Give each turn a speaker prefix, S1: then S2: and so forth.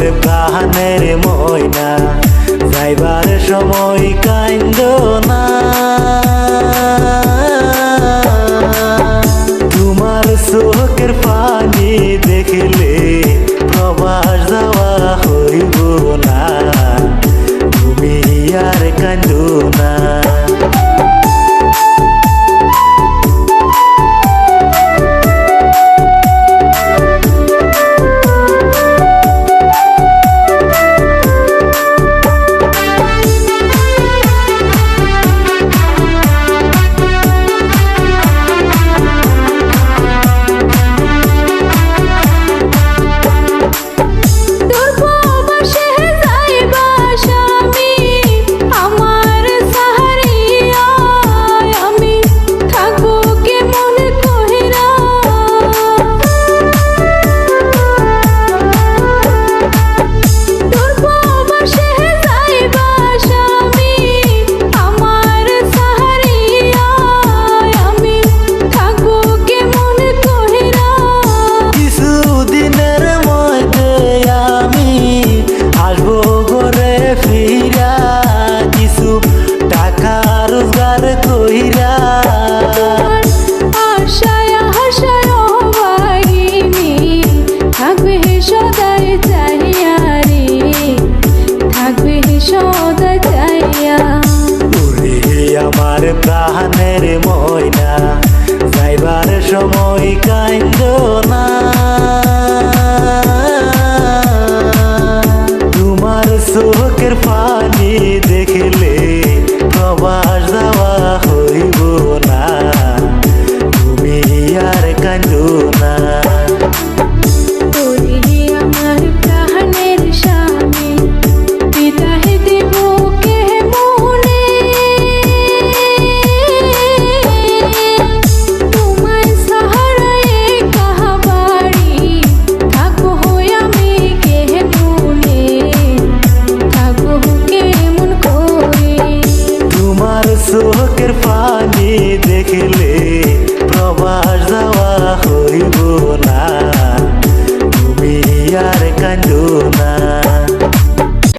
S1: আমার প্রাণের ময়না, যাইবার সময় কান্দ না। তোমার চোখের পানি দেখলে প্রবাস যাওয়া হইব না। প্রাণের ময়না যাইবার সময় কাইন্দ না सो कृपा ने देख ले।